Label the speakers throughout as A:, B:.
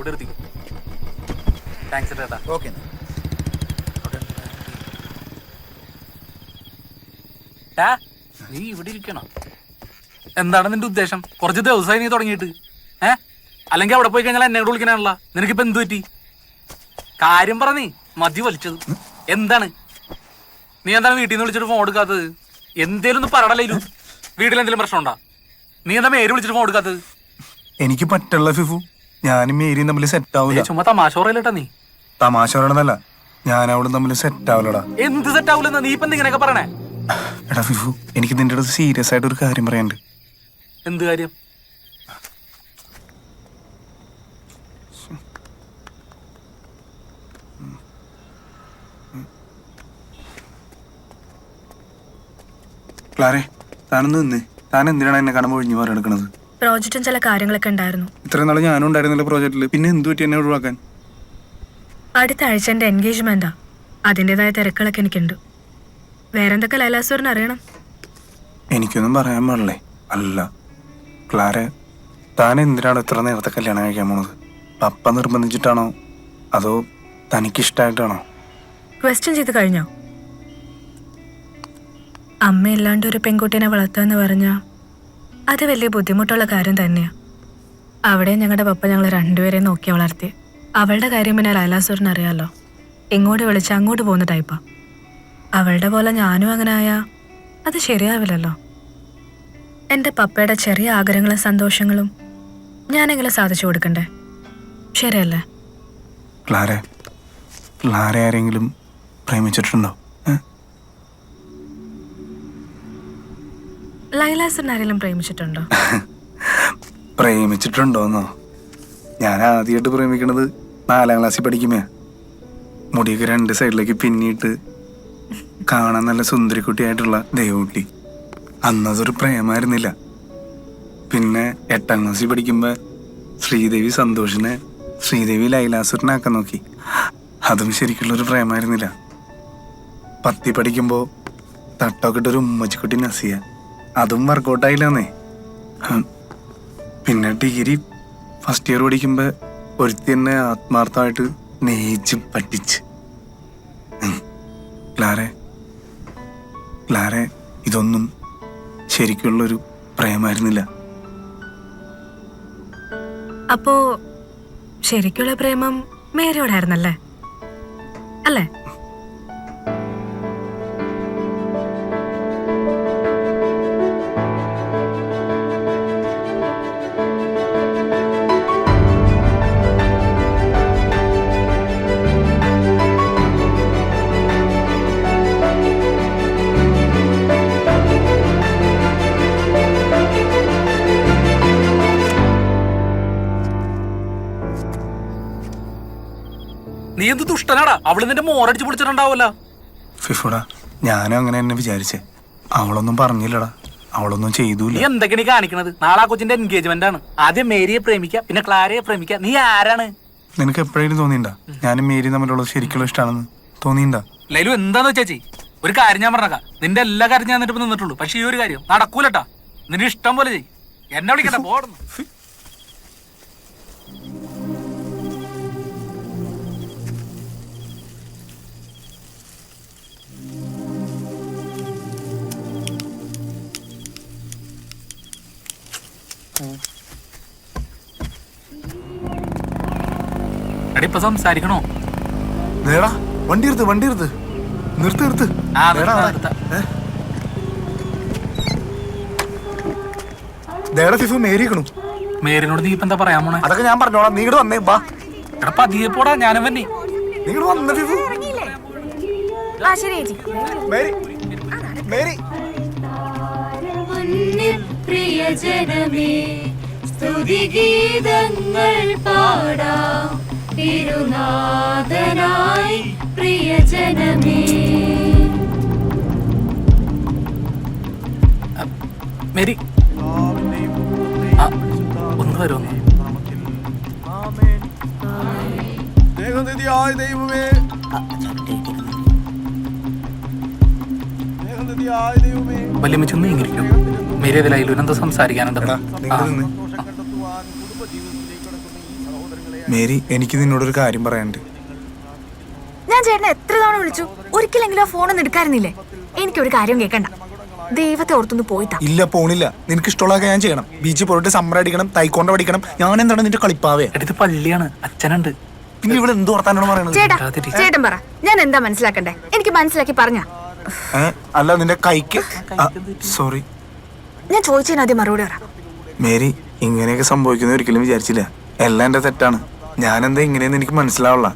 A: ഇവിടെ താങ്ക്സ് ചേട്ടാ.
B: ഓക്കെ
A: ടാ, നീ ഇവിടെ ഇരിക്കണം? എന്താണ് നിന്റെ ഉദ്ദേശം? കുറച്ച് ദിവസമായി നീ തുടങ്ങിയിട്ട്. ഏ? അല്ലെങ്കിൽ അവിടെ പോയി കഴിഞ്ഞാൽ എന്നെ കൂടെ നിനക്ക് നിനക്കിപ്പോ എന്ത് പറ്റി? കാര്യം പറ നീ മതി വലിച്ചത്. എന്താണ്? നീ എന്താണ് വീട്ടിൽ നിന്ന് വിളിച്ചിട്ട് ഫോൺ എടുക്കാത്തത്? എന്തേലും ഒന്ന് പറയണല്ലോ വീട്ടിൽ എന്തെങ്കിലും പ്രശ്നമുണ്ടാ? നീ എന്താ മേര് വിളിച്ചിട്ട് ഫോൺ എടുക്കാത്തത്?
B: എനിക്ക് പറ്റുള്ള ഫിഫു. ഞാനും മേരിയും തമ്മിൽ സെറ്റ് ആവൂല.
A: ചുമ്മാ തമാശ പറയലട്ടാ നീ?
B: തമാശ പറയണതല്ല ഞാൻ അവളും തമ്മിൽ സെറ്റ് ആവൂലടാ.
A: എന്ത് സെറ്റ് ആവൂല നീ ഇപ്പൊ ഇങ്ങനെയൊക്കെ പറയണേ?
B: എടാ ഫിഫു എനിക്ക് നിന്റെ അടുത്ത് സീരിയസ് ആയിട്ട് ഒരു കാര്യം പറയാനുണ്ട്.
A: എന്ത് കാര്യം?
B: ക്ലാരെ താനൊന്ന് നിന്ന്. താൻ എന്തിനാണ് എന്നെ കടമ ഒഴിഞ്ഞു മാറിയെടുക്കണത്
C: പ്രോജക്റ്റും ചില കാര്യങ്ങളൊക്കെ ഉണ്ടായിരുന്നു.
B: ഇത്രയും നാളെ ഞാനും ഉണ്ടായിരുന്നില്ല പ്രോജക്റ്റിൽ പിന്നെ എന്തു പറ്റി എന്നെ ഒഴിവാക്കാൻ?
C: അടുത്ത ആഴ്ച എന്റെ എൻഗേജ്മെന്റാ അതിന്റെതായ തിരക്കുകളൊക്കെ എനിക്കുണ്ട്. വേറെന്തൊക്കെ ലൈലാസൂറിന് അറിയണം?
B: എനിക്കൊന്നും പറയാൻ പാടില്ലേ? അല്ല. ക്ലാര താൻ എന്തിനാണ് ഇത്ര നേരത്തെ കല്യാണം കഴിക്കാൻ പോണത്? പപ്പ നിർബന്ധിച്ചിട്ടാണോ? അതോ തനിക്കിഷ്ടായിട്ടാണോ?
C: ക്വസ്റ്റ്യൻ ചെയ്ത് കഴിഞ്ഞോ? അമ്മയില്ലാണ്ട് ഒരു പെൺകുട്ടീനെ വളർത്താന്ന് പറഞ്ഞാ അത് വലിയ ബുദ്ധിമുട്ടുള്ള കാര്യം തന്നെയാ. അവിടെ ഞങ്ങളുടെ പപ്പ ഞങ്ങൾ രണ്ടുപേരെ നോക്കി വളർത്തി. അവളുടെ കാര്യം പിന്നെ ലൈലാസുറിന് അറിയാലോ. ഇങ്ങോട്ട് വിളിച്ച് അങ്ങോട്ട് പോകുന്ന ടൈപ്പാ അവളുടെ പോലെ ഞാനും അങ്ങനെ ആയാ. അത് ശരിയാവില്ലല്ലോ. എന്റെ പപ്പയുടെ ചെറിയ ആഗ്രഹങ്ങളും സന്തോഷങ്ങളും ഞാനെങ്കിലും സാധിച്ചു കൊടുക്കണ്ടേ? ശരിയല്ലേ?
B: ക്ലാര ക്ലാര ആരെങ്കിലും പ്രേമിച്ചിട്ടുണ്ടോ? പ്രേമിച്ചിട്ടുണ്ടോന്നോ? ഞാൻ ആദ്യമായിട്ട് പ്രേമിക്കണത് നാലാം ക്ലാസ്സിൽ പഠിക്കുമേ മുടിയൊക്കെ രണ്ട് സൈഡിലേക്ക് പിന്നിട്ട് കാണാൻ നല്ല സുന്ദരിക്കുട്ടിയായിട്ടുള്ള ദൈവകുട്ടി അന്നതൊരു പ്രേമായിരുന്നില്ല. പിന്നെ എട്ടാം ക്ലാസ്സിൽ പഠിക്കുമ്പോ ശ്രീദേവി സന്തോഷിനെ ശ്രീദേവി ലൈലാസുരനാക്കാൻ നോക്കി. അതും ശരിക്കുള്ളൊരു പ്രേമായിരുന്നില്ല. പത്തി പഠിക്കുമ്പോ തട്ടൊക്കെ ഇട്ടൊരു ഉമ്മച്ചിക്കുട്ടി നസിയ. അതും വർക്കൗട്ടായില്ലെന്നേ പിന്നെ ഡിഗ്രി ഫസ്റ്റ് ഇയർ പഠിക്കുമ്പോ ഒരുത്തി ആത്മാർത്ഥമായിട്ട് നെയ്ച്ച് പറ്റിച്ച്. ക്ലാരെ ക്ലാരെ ഇതൊന്നും ശരിക്കുള്ളൊരു പ്രേമായിരുന്നില്ല.
C: അപ്പോ ശരിക്കുള്ള പ്രേമം മേരിയോടായിരുന്നല്ലേ
A: നീ എന്ത് ദുഷ്ടനാടാ? അവൾ നിന്റെ മോറടിച്ച് പിടിച്ചിട്ടുണ്ടാവല്ലോ
B: ഫിഫുടാ ഞാനും അങ്ങനെ തന്നെ വിചാരിച്ചേ. അവളൊന്നും പറഞ്ഞില്ലടാ. അവളൊന്നും
A: നീ
B: ചെയ്തൂല
A: എന്തൊക്കെയാണ് ഈ കാണിക്കണത്? നാളെ ആ കൊച്ചിന്റെ എൻഗേജ്മെന്റ് ആണ്. ആദ്യം മേരിയെ പ്രേമിക്കുക പിന്നെ ക്ലാരയെ പ്രേമിക്കുക നീ ആരാണ്?
B: നിനക്ക് എപ്പോഴേലും തോന്നിണ്ടാ ഞാനും മേരി തമ്മിലുള്ള ശരിക്കുള്ള ഇഷ്ടമാണെന്ന് തോന്നിണ്ടാ
A: ലൈലു എന്താന്ന് വെച്ചേച്ചി ഒരു കാര്യം ഞാൻ പറഞ്ഞേക്കാം. നിന്റെ എല്ലാ കാര്യം ഞാൻ നിന്നിട്ട് നിന്നിട്ടുള്ളൂ. പക്ഷെ ഈ ഒരു കാര്യം നടക്കൂലട്ടാ. നിന്റെ ഇഷ്ടം പോലെ ചെയ്യ്. എന്നെ വിളിക്കട്ടെ പോടുന്നു എടി ഇപ്പൊ സംസാരിക്കണോ?
B: നേടാ വണ്ടി എടുത്ത് വണ്ടി എടുത്ത് നിർത്ത് നിർത്ത്
A: ആ,
B: നേടാ,
A: നിർത്താം. നിർത്താം.
B: ഫിഫു മേരിക്കണു
A: മേരിനോട് നീ ഇപ്പൊ എന്താ പറയാൻ പോണേ?
B: അതൊക്കെ ഞാൻ പറഞ്ഞോളാം. നീ ഇങ്ങോട്ട് വന്നേ ഇപ്പാ
A: എടാ പതിയെ പോടാ ഞാനും വന്നെ.
B: നീ ഇങ്ങോട്ട് വന്ന ഫിഫു മേരി മേരി.
D: മുന്നിൽ പ്രിയജനമേ സ്തുതിഗീതങ്ങൾ പാടാം. തിരുനാഥനായി പ്രിയജനമേ.
A: മേരി. ഒന്ന് വരുമോ
B: ദേഹനിധിയായ ദൈവമേ. ദേഹനിധിയായ ദൈവമേ.
A: വലിയ ചെന്ന് ഇങ്ങിരിക്കും മേരി അതിൽ സംസാരിക്കാനുണ്ടോ. സംസാരിക്കാനുണ്ട്
B: എടാ നിങ്ങൾ
A: ആ.
B: നിന്ന്
A: ആ.
B: മേരി എനിക്ക് നിന്നോടൊരു കാര്യം പറയാനുണ്ട്.
E: ഞാൻ ചേട്ടനെ എത്ര തവണ വിളിച്ചു? ഒരിക്കലെങ്കിലും ആ ഫോണൊന്നും എടുക്കാറുന്നില്ലേ എനിക്കൊരു കാര്യം കേൾക്കണ്ട ദൈവത്തെ ഓർത്തൊന്ന് പോയിട്ടാ
B: ഇല്ല പോണില്ല. നിനക്ക് ഇഷ്ടമുള്ളതൊക്കെ ഞാൻ ചെയ്യണം. ബീച്ചിൽ പോയിട്ട് സമ്മർ അടിക്കണം തൈക്കോണ്ട പഠിക്കണം. ഞാൻ എന്താണ് നിന്റെ കളിപ്പാവേ?
A: എടുത്ത് പള്ളിയാണ്. അച്ഛനുണ്ട്.
B: പിന്നെ ഇവിടെ എന്ത് വർത്താനാണ് പറയണത്?
E: ചേട്ടാ. ചേട്ടൻ പറ. ഞാൻ എന്താ മനസ്സിലാക്കണ്ടേ? എനിക്ക് മനസ്സിലാക്കി പറഞ്ഞ.
B: ഏ? അല്ല നിന്റെ കൈക്ക്? സോറി
E: ഞാൻ ചോദിച്ചതിന് ആദ്യം മറുപടി പറ.
B: മേരി ഇങ്ങനെയൊക്കെ സംഭവിക്കുന്ന ഒരിക്കലും വിചാരിച്ചില്ല. എല്ലാം എന്റെ തെറ്റാണ്. ഞാനെന്താ ഇങ്ങനെയെന്ന് എനിക്ക് മനസ്സിലാവുള്ള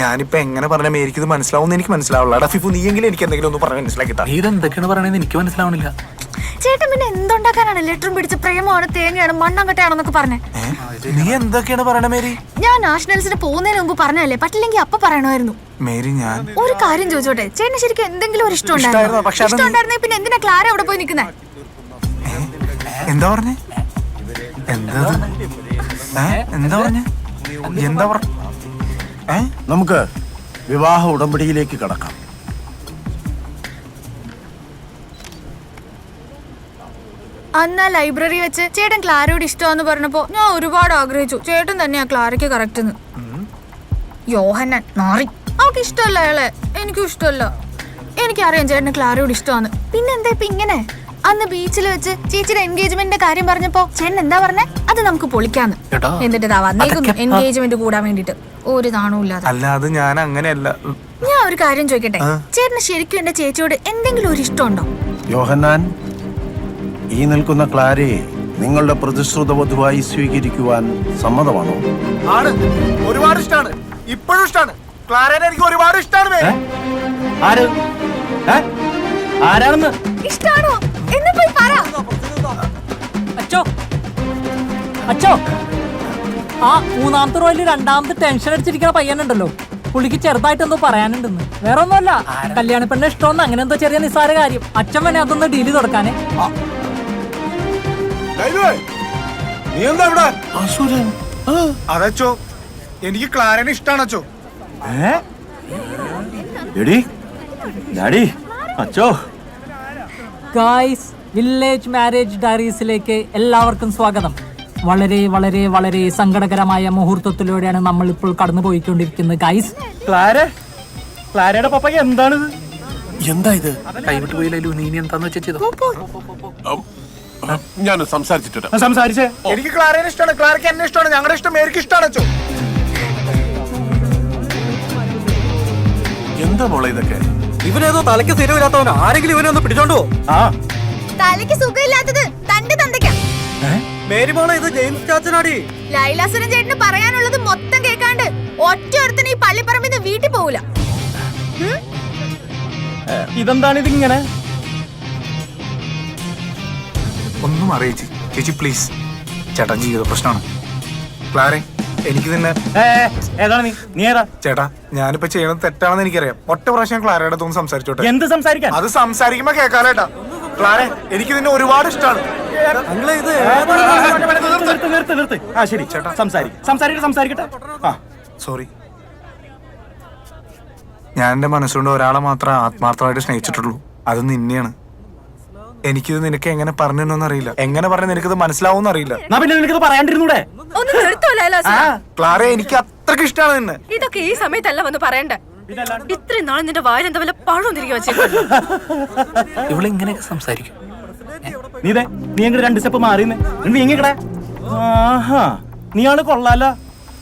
B: ഞാനിപ്പോ എങ്ങനെ പറഞ്ഞാൽ മേരിക്ക് മനസ്സിലാവുന്ന എനിക്ക് മനസ്സിലാവുള്ള നീ എങ്കിലും എനിക്ക് എന്തെങ്കിലും ഒന്ന് പറഞ്ഞ് മനസ്സിലാക്കി താ
A: ഇത് എന്തൊക്കെയാണ് പറയണത് എനിക്ക് മനസ്സിലാവണില്ല.
E: ചേട്ടൻ പിന്നെ എന്തുണ്ടാക്കാനാണ്? ലെറ്ററും പിടിച്ച് പ്രേമമാണ് തേങ്ങയാണ് മണ്ണങ്കട്ടയാണെന്നൊക്കെ പറഞ്ഞേ.
B: നീ എന്തൊക്കെയാണ് പറയണ മേരി?
E: ഞാൻ നാഷണൽസിന് പോകുന്നതിന് മുമ്പ് പറഞ്ഞല്ലേ പറ്റില്ലെങ്കിൽ അപ്പൊ പറയണമായിരുന്നു.
B: മേരി ഞാൻ
E: ഒരു കാര്യം ചോദിച്ചോട്ടെ? ചേട്ടന് ശരിക്കും എന്തെങ്കിലും ഒരു ഇഷ്ടം
B: ഇഷ്ടായിരുന്നു, പക്ഷെ അത്
E: ഇഷ്ടം ഉണ്ടായിരുന്നെ പിന്നെ എന്തിനാ ക്ലാര അവിടെ പോയി നിൽക്കുന്നേ
B: എന്താ പറഞ്ഞേ? എന്താ ഇത്? ഏ? എന്താ പറഞ്ഞേ? എന്താ പറ?
F: നമുക്ക് വിവാഹ ഉടമ്പടിയിലേക്ക് കടക്കാം.
E: അന്ന് ആ ലൈബ്രറി വെച്ച് ചേട്ടൻ ക്ലാരയോട് ഇഷ്ടമാന്ന് പറഞ്ഞപ്പോ ഞാൻ ഒരുപാട് ആഗ്രഹിച്ചു. ചേട്ടൻ തന്നെയാ ക്ലാരയ്ക്ക് കറക്റ്റ് യോഹന്നൻ മാറി അവൾക്ക് ഇഷ്ടമല്ല അയാളെ. എനിക്കും ഇഷ്ടമല്ല. എനിക്കറിയാം ചേട്ടന് ക്ലാരയോട് ഇഷ്ടമാണ് പിന്നെന്താ ഇപ്പൊ ഇങ്ങനെ? അന്ന് ബീച്ചിൽ വെച്ച് ചേച്ചിയുടെ എൻഗേജ്മെന്റിന്റെ കാര്യം പറഞ്ഞപ്പോ ചേട്ടൻ എന്താ പറഞ്ഞേ? അത് നമുക്ക് പൊളിക്കാന്ന്.
A: എടാ,
E: എന്നിട്ട് ഇതാ വന്നേക്കുന്നു എൻഗേജ്മെന്റ് കൂടാൻ വേണ്ടിട്ട് ഒരു നാണവും ഇല്ലാതെ.
B: അല്ല അത് ഞാൻ അങ്ങനെയല്ല.
E: ഞാൻ ഒരു കാര്യം ചോദിക്കട്ടെ? ചേട്ടന് ശരിക്കും എന്റെ ചേച്ചിയോട് എന്തെങ്കിലും ഒരു ഇഷ്ടമുണ്ടോ?
F: യോഹന്നാൻ ഈ നിൽക്കുന്ന ക്ലാരയെ നിങ്ങളുടെ പ്രതിശ്രുത വധുവായി സ്വീകരിക്കുവാൻ സമ്മതമാണോ?
B: ആണ്. ഒരുപാട് ഇഷ്ടമാണ് ഇപ്പോഴും ഇഷ്ടമാണ് ക്ലാരേനെ എനിക്ക് ഒരുപാട് ഇഷ്ടമാണ്
G: ആര്? ഏ? ആരാണെന്ന്?
E: ഇഷ്ടാണോ? എന്ന് പോയി പറ
H: അച്ചോ. അച്ചോ. ആ മൂന്നാമത്തെ റോയിൽ രണ്ടാമത്തെ ടെൻഷൻ അടിച്ചിരിക്കുന്ന പയ്യനുണ്ടല്ലോ. പുള്ളിക്ക് ചെറുതായിട്ട് എന്തോ പറയാനുണ്ടെന്ന്. വേറെ ഒന്നുമല്ല കല്യാണ പെണ്ണെ ഇഷ്ടമെന്ന് അങ്ങനെ എന്തോ ചെറിയ നിസ്സാര കാര്യം. അച്ഛൻ വന്നെ അതൊന്ന് ഡീൽ തുടക്കാനേ
B: നീ എന്താ ഇവിടെ? അതച്ചോ എനിക്ക് ക്ലാരനെ ഇഷ്ടമാണ് അച്ചോ.
G: ഏ? എടി ഡാഡി അച്ചോ.
H: ഗായ്സ് വില്ലേജ് മാരേജ് ഡയറീസിലേക്ക് എല്ലാവർക്കും സ്വാഗതം. വളരെ വളരെ വളരെ സങ്കടകരമായ മുഹൂർത്തത്തിലൂടെയാണ് നമ്മൾ ഇപ്പോൾ കടന്നു പോയിക്കൊണ്ടിരിക്കുന്നത് ഗായ്സ്
G: ക്ലാര? ക്ലാരയുടെ പപ്പയ്ക്ക് എന്താണിത്
F: എന്താ ഇത്?
A: കൈവിട്ട് പോയില്ലല്ലോ നീ ഇനി എന്താന്ന് വെച്ചാ ചെയ്തോ?
I: ഞാൻ സംസാരിച്ചിട്ട്
G: സംസാരിച്ചേ.
B: എനിക്ക് ക്ലാരയെ ഇഷ്ടമാണ് ക്ലാരയ്ക്ക് എന്നെ ഇഷ്ടമാണ് ഞങ്ങളുടെ ഇഷ്ടം എനിക്ക് ഇഷ്ടമാണ്
F: എന്താ മോളെ ഇതൊക്കെ?
G: ഇവനേതോ തലയ്ക്ക് സ്ഥിരമില്ലാത്തവൻ ആരെങ്കിലും ഇവനെ ഒന്ന് പിടിച്ചോണ്ടോ ആ.
E: തലയ്ക്ക് സുഖമില്ലാത്തത് തന്റെ തന്തയ്ക്കാ.
G: മേരിമോളെ ഇത് ജെയിംസ് ചാച്ചനാടി.
E: ലൈലാസുരൻ ചേട്ടന് പറയാനുള്ളത് മൊത്തം കേൾക്കാണ്ട് ഒറ്റ ഒരുത്തന് ഈ പള്ളിപ്പറമ്പിൽ നിന്ന് വീട്ടിൽ പോവില്ല
G: ഇതെന്താണ് ഇതിങ്ങനെ
B: ഒന്നും അറിയിച്ചു. ചേച്ചി പ്ലീസ് ചേട്ടൻ ജീവിത പ്രശ്നമാണ്. ക്ലാരെ എനിക്ക് തന്നെ
G: ഏതാണ് നീ? നീ ഏതാ?
B: ചേട്ടാ ഞാനിപ്പോ ചെയ്യണത് തെറ്റാണെന്ന് എനിക്കറിയാം. ഒറ്റ പ്രാവശ്യം ക്ലാരയുടെ അടുത്തൊന്ന് സംസാരിച്ചോട്ടെ?
G: എന്ത് സംസാരിക്കാൻ?
B: അത് സംസാരിക്കുമ്പോ കേക്കാലേട്ടാ ക്ലാരെ എനിക്ക് നിന്നെ ഒരുപാട് ഇഷ്ടമാണ്
G: ഇത് നിർത്ത് നിർത്ത് നിർത്ത്. ആ ശരി. ചേട്ടാ. സംസാരിക്കും. സംസാരിക്കട്ടെ സംസാരിക്കട്ടെ. ആ
B: സോറി ഞാൻ എന്റെ മനസ്സുകൊണ്ട് ഒരാളെ മാത്രമേ ആത്മാർത്ഥമായിട്ട് സ്നേഹിച്ചിട്ടുള്ളൂ. അത് നിന്നെയാണ്. എനിക്കിത് നിനക്ക് എങ്ങനെ പറഞ്ഞു അറിയില്ല എങ്ങനെ പറഞ്ഞ നിനക്കിത് മനസ്സിലാവും അറിയില്ല
G: പിന്നെ നിനക്കിത് പറയാണ്ടിരുന്നൂടെ?
E: ഒന്ന് നിർത്തോ
B: ക്ലാര എനിക്ക് അത്രയ്ക്ക് ഇഷ്ടമാണ് നിന്നെ.
J: ഇതൊക്കെ ഈ സമയത്തല്ല വന്ന് പറയണ്ട? ഇത്രയും നാളെ നിന്റെ വായിൽ എന്താ വല്ല പഴം തിരികെ വെച്ചേക്കും
A: ഇവൾ ഇങ്ങനെയൊക്കെ സംസാരിക്കും
G: നീ ദേ, നീ എങ്ങനെ രണ്ട് സ്റ്റെപ്പ് മാറിയെന്ന് നീ എങ്ങനെ ആഹാ നീയാണ് കൊള്ളാല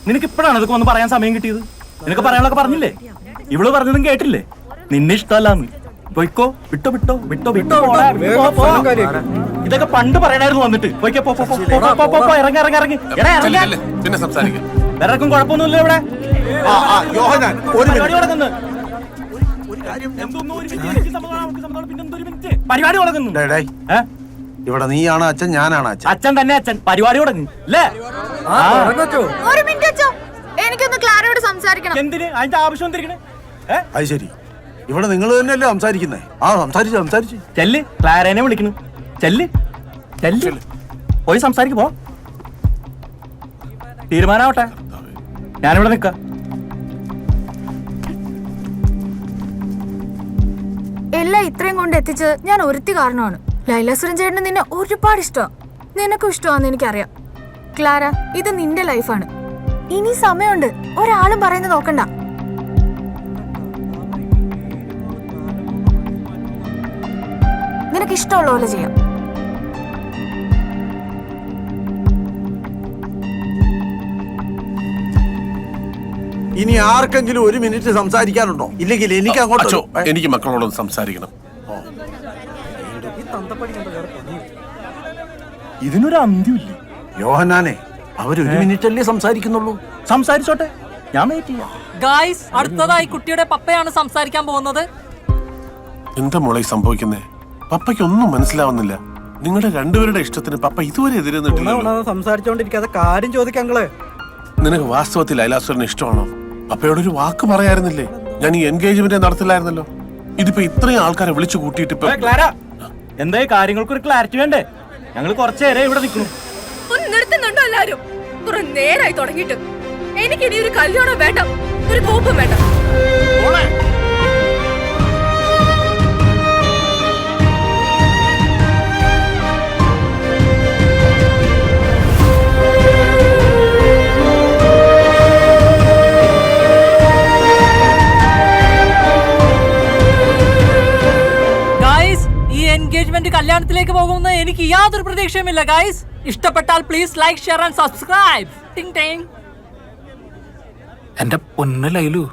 G: നിനക്ക് ഇപ്പോഴാണ് ഇതൊക്കെ ഒന്ന് പറയാൻ സമയം കിട്ടിയത്? നിനക്ക് പറയാനൊക്കെ പറഞ്ഞില്ലേ? ഇവൾ പറഞ്ഞതും കേട്ടില്ലേ? നിന്നെ ഇഷ്ടമല്ലാന്ന് പൊയ്ക്കോ വിട്ടോ വിട്ടോ വിട്ടോ വിട്ടോ പോടാ, പോ, പോ. ഇതൊക്കെ പണ്ട് പറയണായിരുന്നു വന്നിട്ട്. പോയിക്കോ പോ പോ പോ, പോ, പോ, പോ, പോ, ഇറങ്ങി ഇറങ്ങി ഇറങ്ങി. എടാ ഇറങ്ങാൻ
I: പിന്നെ സംസാരിക്കാം.
G: വേറെ ആർക്കും കുഴപ്പമൊന്നുമില്ല ഇവിടെ.
F: ആ ആ യോഹന്നാൻ ഒരു
G: പരിപാടി
F: മിനിറ്റ്
G: തുടങ്ങുന്നു എന്തൊന്നും ഒരു മിനിറ്റ്. എനിക്ക് സമ്മതമാണ്, അവൾക്ക് സമ്മതമാണ്, പിന്നെന്തോ ഒരു മിനിറ്റ്. പരിപാടി തുടങ്ങുന്നു
F: ഡേയ്, ഡേയ്,
G: ഏ?
F: ഇവിടെ നീയാണ് അച്ഛൻ ഞാനാണ് അച്ഛൻ.
G: അച്ഛൻ തന്നെ അച്ഛൻ. പരിപാടി തുടങ്ങി അല്ലേ?
E: ഒരു മിനിറ്റ് എനിക്കൊന്ന് ക്ലാരയോട് സംസാരിക്കണം.
G: എന്തിന്? അതിന്റെ ആവശ്യം എന്തിരിക്കണേ ഏ?
F: അത് ശരി. ഇവിടെ നിങ്ങൾ തന്നെയല്ലേ സംസാരിക്കുന്നേ? ആ സംസാരിച്ച് സംസാരിച്ച്.
G: ചെല്ല് ക്ലാരേനെ വിളിക്കണു. ചെല്ല് ചെല്ല്. പോയി സംസാരിക്ക് പോ. തീരുമാനാവട്ടെ. ഞാനിവിടെ നിൽക്ക.
E: എല്ലാം ഇത്രയും കൊണ്ട് എത്തിച്ചത് ഞാൻ ഒരുത്തി കാരണമാണ്. ലൈലാസുരൻ ചേട്ടന് നിന്നെ ഒരുപാട് ഇഷ്ടമാണ് നിനക്കും ഇഷ്ടമാണെന്ന് എനിക്കറിയാം. ക്ലാര ഇത് നിന്റെ ലൈഫാണ്. ഇനി സമയമുണ്ട്. ഒരാളും പറയുന്നത് നോക്കണ്ട. നിനക്ക് ഇഷ്ടമുള്ള പോലെ ചെയ്യാം.
F: ഇനി ആർക്കെങ്കിലും ഒരു മിനിറ്റ് സംസാരിക്കാനുണ്ടോ? ഇല്ലെങ്കിൽ എനിക്ക് അങ്ങോട്ട്
I: എനിക്ക് മക്കളോടൊന്ന് സംസാരിക്കണം.
G: ഇതിനൊരു അന്ത്യമില്ല?
F: യോഹന്നാനെ അവരൊരു മിനിറ്റ് അല്ലേ സംസാരിക്കുന്നുള്ളൂ?
G: സംസാരിച്ചോട്ടെ ഞാൻ വെയിറ്റ് ചെയ്യാം.
H: ഗായ്സ് അടുത്തതായി കുട്ടിയുടെ പപ്പയാണ് സംസാരിക്കാൻ പോകുന്നത്.
I: എന്താ മോളെ സംഭവിക്കുന്നേ? പപ്പയ്ക്ക് ഒന്നും മനസ്സിലാവുന്നില്ല. നിങ്ങളുടെ രണ്ടുപേരുടെ ഇഷ്ടത്തിന് പപ്പ ഇതുവരെ എതിരെ നിന്നിട്ടില്ലല്ലോ
K: സംസാരിച്ചോണ്ടിരിക്കാതെ കാര്യം ചോദിക്കങ്ങൾ
I: നിനക്ക് വാസ്തവത്തിൽ ലൈലാസുരന് ഇഷ്ടമാണോ? പപ്പയോട് ഒരു വാക്ക് പറയായിരുന്നില്ലേ? ഞാൻ ഈ എൻഗേജ്മെന്റ് നടത്തില്ലായിരുന്നല്ലോ. ഇതിപ്പോ ഇത്രയും ആൾക്കാരെ വിളിച്ചു കൂട്ടിയിട്ട് ഇപ്പൊ
G: എന്തായി എന്താ കാര്യങ്ങൾക്ക് ഒരു ക്ലാരിറ്റി വേണ്ടേ? ഞങ്ങൾ കുറച്ചു നേരം ഇവിടെ നിൽക്കുന്നു
J: ഒന്ന് നിർത്തുന്നുണ്ടോ എല്ലാരും? കുറെ നേരായി തുടങ്ങിയിട്ട്. എനിക്ക് ഇനി ഒരു കല്യാണം വേണ്ട ഒരു കോപ്പും വേണ്ട.
H: കല്യാണത്തിലേക്ക് പോകുമെന്ന് എനിക്ക് യാതൊരു പ്രതീക്ഷയുമില്ല ഗൈസ് ഇഷ്ടപ്പെട്ടാൽ please like share and subscribe ടിങ് ടിങ്
A: എന്റെ പൊന്നു ലൈലു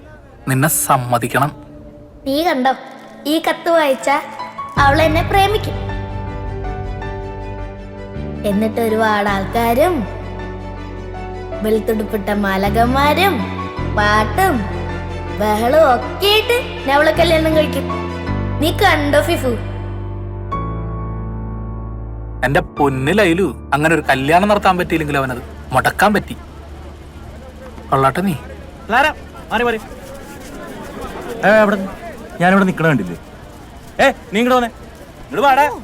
A: നിന്നെ സമ്മതിക്കണം.
L: നീ കണ്ടോ ഈ കത്ത് വായിച്ച അവൾ എന്നെ പ്രേമിക്കും. എന്നിട്ട് ഒരുപാട് ആൾക്കാരും വെളുത്തുടുപ്പിട്ട മാലകന്മാരും പാട്ടും ബഹളവും ഒക്കെ ആയിട്ട് ഞാൻ അവളെ കല്യാണം കഴിക്കും. നീ കണ്ടോ ഫിഫു?
A: എന്റെ പൊന്നിലയിലു ലൈലു അങ്ങനെ ഒരു കല്യാണം നടത്താൻ പറ്റിയില്ലെങ്കിൽ അവനത് മുടക്കാൻ പറ്റി. കൊള്ളാട്ടെ നീ.
G: ഞാനിവിടെ നിക്കണ കണ്ടില്ലേ? ഏ നീ ഇങ്ങോട്ട് വന്നേ. ഇങ്ങോട്ട് പാടാ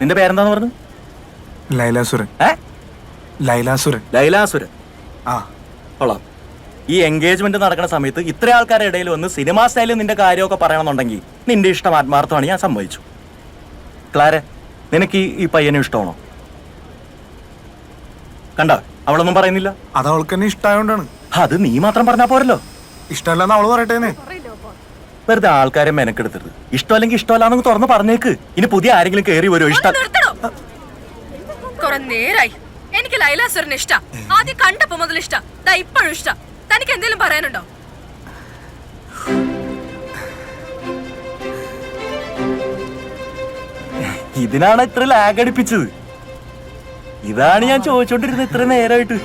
G: നിന്റെ പേരെന്താന്ന് പറഞ്ഞു?
B: ലൈലാസുരൻ.
G: ഏ?
B: ലൈലാസുരൻ.
G: ലൈലാസുരൻ.
B: ആ.
G: കൊള്ളാം. ഈ എൻഗേജ്മെന്റ് നടക്കുന്ന സമയത്ത് ഇത്ര ആൾക്കാരുടെ ഇടയിൽ വന്ന് സിനിമാ സ്റ്റൈലിൽ നിന്റെ കാര്യമൊക്കെ പറയണമെന്നുണ്ടെങ്കിൽ നിന്റെ ഇഷ്ടം ആത്മാർത്ഥമാണ്. ഞാൻ സമ്മതിച്ചു. ക്ലാരെ നിനക്ക് ഈ- ഈ പയ്യനെ ഇഷ്ടമാണോ? കണ്ട? അവളൊന്നും പറയുന്നില്ല.
B: അത് അവൾക്ക് തന്നെ ഇഷ്ടമായോണ്ടാണ്
G: അത് നീ മാത്രം പറഞ്ഞാ പോരല്ലോ.
B: ഇഷ്ടമല്ലെന്ന് അവൾ പറയട്ടേനെ
G: വെറുതെ ആൾക്കാരെ മെനക്കെടുത്തരുത്. ഇഷ്ടമല്ലെങ്കിൽ ഇഷ്ടമല്ലാന്ന് തുറന്ന് പറഞ്ഞേക്ക്. ഇനി പുതിയ ആരെങ്കിലും കയറി വരുമോ ഇഷ്ടം
J: നേരായി. എനിക്ക് ലൈലാസുരൻ ഇഷ്ട. ആദ്യം കണ്ടപ്പോ മുതൽ ഇഷ്ടം. ഇപ്പോഴും ഇഷ്ട. തനിക്ക് എന്തെങ്കിലും പറയാനുണ്ടോ?
G: ഇതിനാണ് ഇത്ര ലാഗ് അടിപ്പിച്ചത്. ഇതാണ് ഞാൻ ചോദിച്ചോണ്ടിരുന്നത് ഇത്ര നേരമായിട്ട്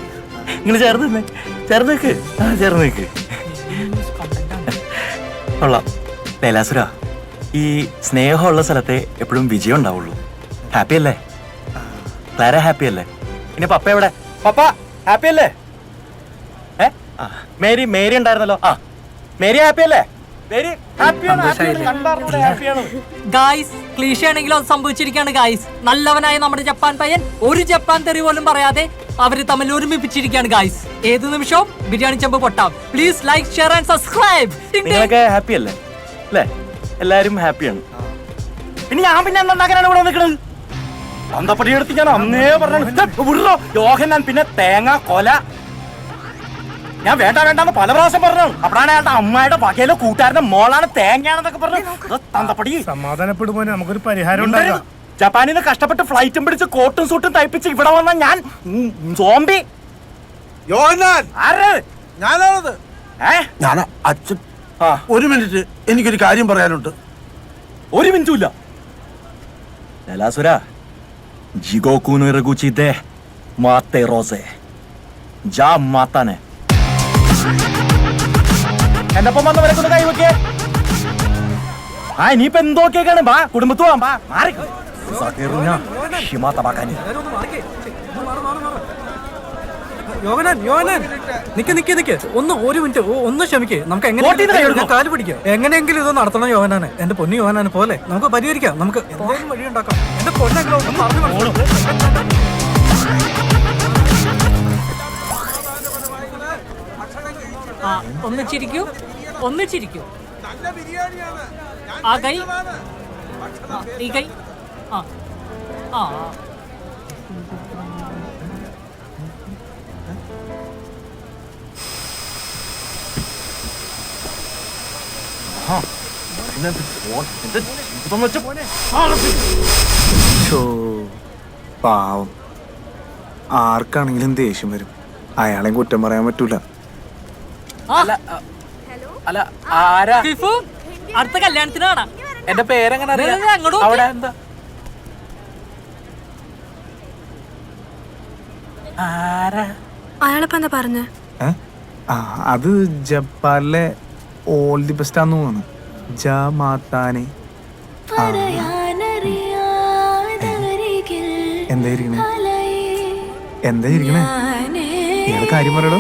G: നിങ്ങൾ ചേർന്ന് തന്നെ ചേർന്ന് നിൽക്ക് ആ ചേർന്ന് നിൽക്ക് കൊള്ളാം. ലൈലാസുര ഈ സ്നേഹമുള്ള സ്ഥലത്തെ എപ്പോഴും വിജയം ഉണ്ടാവുള്ളൂ. ഹാപ്പി അല്ലേ? ക്ലാര ഹാപ്പി അല്ലേ? ഇനി പപ്പ എവിടെ? പപ്പ ഹാപ്പി അല്ലേ? ഏ? ആ മേരി മേരി ഉണ്ടായിരുന്നല്ലോ. ആ മേരി ഹാപ്പി അല്ലേ? മേരി ഹാപ്പിയാണ്
H: ഗായ്സ് ക്ലീഷ ആണെങ്കിലും അത് സംഭവിച്ചിരിക്കുകയാണ് ഗായ്സ് നല്ലവനായ നമ്മുടെ ജപ്പാൻ പയ്യൻ ഒരു ജപ്പാൻ തെറി പോലും പറയാതെ അവർ തമ്മിൽ ഒരുമിപ്പിച്ചിരിക്കുകയാണ് ഗായ്സ് ഏത് നിമിഷവും ബിരിയാണി ചെമ്പ് പൊട്ടാം. Please like share and subscribe
G: നിങ്ങളൊക്കെ ഹാപ്പി അല്ലേ? അല്ലേ? എല്ലാരും ഹാപ്പിയാണ് പിന്നെ ഞാൻ പിന്നെ എന്തുണ്ടാക്കാനാണ് ഇവിടെ നിൽക്കുന്നത്? അന്തപ്പടി എടുത്ത് ഞാൻ അന്നേ പറഞ്ഞു യോഹൻ പിന്നെ തേങ്ങ കൊല ഞാൻ വേണ്ട വേണ്ടാന്ന് പല പ്രാവശ്യം പറഞ്ഞു. അപ്പോഴാണ് അയാളുടെ അമ്മയുടെ വകയിലെ കൂട്ടുകാരന്റെ മോളാണ് തേങ്ങയാണെന്നൊക്കെ പറഞ്ഞു. തന്തപ്പടി.
B: സമാധാനപ്പെടുമ്പോ നമുക്കൊരു പരിഹാരം
G: ഉണ്ടായിരുന്നു. ജപ്പാനിൽ നിന്ന് കഷ്ടപ്പെട്ട് ഫ്ലൈറ്റും പിടിച്ച് കോട്ടും സൂട്ടും തയ്പ്പിച്ച് ഇവിടെ വന്ന ഞാൻ സോംബി.
F: ഞാനാണത്. അച്ഛൻ. ഒരു മിനിറ്റ് എനിക്കൊരു കാര്യം പറയാനുണ്ട്.
G: ഒരു മിനിറ്റും ഇല്ല ലലാസുര ജിഗോക്കൂന്ന് ഇറഗുച്ചിത്തെ മാത്തെ റോസെ. ജാ മാത്താനെ. എന്റെ ഒപ്പം വന്നവരൊക്കെ ഒന്ന് കൈവയ്ക്കേ ആ ഇനിയിപ്പോ എന്തോക്കെയാണ് ബാ കുടുംബത്ത് പോവാം ബാ മാറി. സകീറിഞ്ഞ ഹിമാ തബാക്കാനി
K: യോവനാൻ യോവനാൻ നിക്ക് നിക്ക് നിക്ക്. ഒന്ന് ഒരു മിനിറ്റ് ഒന്ന് ക്ഷമിക്ക്. നമുക്ക് എങ്ങനെ? കാൽ പിടിക്കാം? എങ്ങനെയെങ്കിലും ഇത് നടത്തണം യോവനാണ് എന്റെ പൊന്നു യോവനാണ് പോലെ. നമുക്ക് പരിഹരിക്കാം. നമുക്ക് വഴി ഉണ്ടാക്കാം എന്റെ പൊന്നെങ്കിലും ഒന്ന് പറഞ്ഞു
H: ആ ഒന്ന് ചിരിക്കൂ. ഒന്ന് ചിരിക്കൂ. ആ കൈ. ഈ കൈ. ആ. ആ.
B: പാവം. ആർക്കാണെങ്കിലും ദേഷ്യം വരും. അയാളെയും കുറ്റം പറയാൻ പറ്റൂല.
A: അല്ല ആരാ?
H: ഫിഫു അടുത്ത കല്യാണത്തിന് കാണാം.
A: എന്റെ പേരെങ്ങനെ അറിയാം? അവിടെ എന്താ? ആരാ?
E: അയാളിപ്പോ എന്താ പറഞ്ഞ?
B: ആ അത് ജപ്പാനിലെ ഓൾ ദി ബെസ്റ്റ് ആന്ന് തോന്നുന്നു. ജ മാത്താനെ എന്തായിരിക്കണേ എന്താ ഇരിക്കണേ? ഇയാൾ കാര്യം പറയടോ?